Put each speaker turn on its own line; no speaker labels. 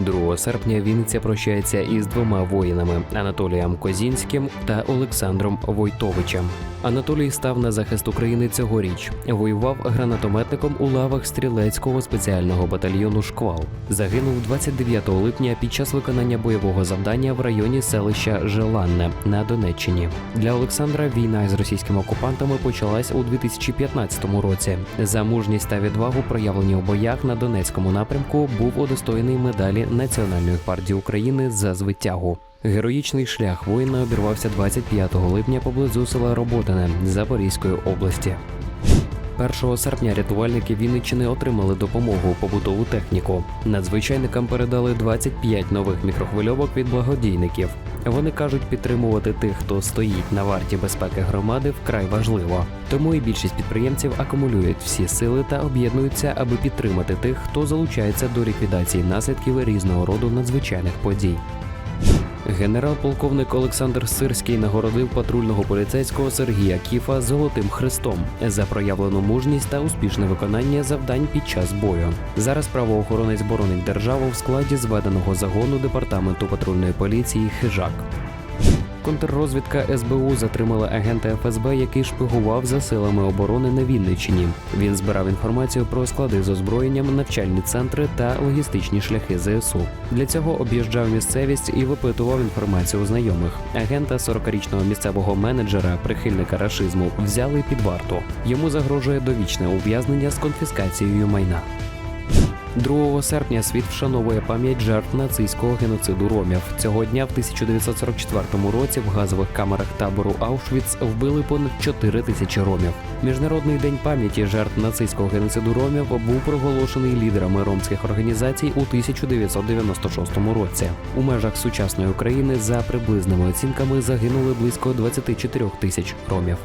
2 серпня Вінниця прощається із двома воїнами Анатолієм Козінським та Олександром Войтовичем. Анатолій став на захист України цьогоріч. Воював гранатометником у лавах стрілецького спеціального батальйону Шквал. Загинув 29 липня під час виконання бойового завдання в районі селища Желанне на Донеччині. Для Олександра війна з російськими окупантами почалась у 2015 році. За мужність та відвагу, проявлені у боях на Донецькому напрямку, був удостоєний медалі Національної гвардії України за звитягу. Героїчний шлях воїна обірвався 25 липня поблизу села Роботине Запорізької області. 1 серпня рятувальники Вінниччини отримали допомогу побутову техніку. Надзвичайникам передали 25 нових мікрохвильовок від благодійників. Вони кажуть, підтримувати тих, хто стоїть на варті безпеки громади, вкрай важливо. Тому і більшість підприємців акумулюють всі сили та об'єднуються, аби підтримати тих, хто залучається до ліквідації наслідків різного роду надзвичайних подій. Генерал-полковник Олександр Сирський нагородив патрульного поліцейського Сергія Кіфа Золотим Хрестом за проявлену мужність та успішне виконання завдань під час бою. Зараз правоохоронець боронить державу в складі зведеного загону департаменту патрульної поліції Хижак. Контррозвідка СБУ затримала агента ФСБ, який шпигував за силами оборони на Вінниччині. Він збирав інформацію про склади з озброєнням, навчальні центри та логістичні шляхи ЗСУ. Для цього об'їжджав місцевість і випитував інформацію у знайомих. Агента 40-річного місцевого менеджера, прихильника рашизму, взяли під варту. Йому загрожує довічне ув'язнення з конфіскацією майна. 2 серпня світ вшановує пам'ять жертв нацистського геноциду ромів. Цього дня, в 1944 році, в газових камерах табору Аушвіц вбили понад 4 тисячі ромів. Міжнародний день пам'яті жертв нацистського геноциду ромів був проголошений лідерами ромських організацій у 1996 році. У межах сучасної України за приблизними оцінками загинули близько 24 тисяч ромів.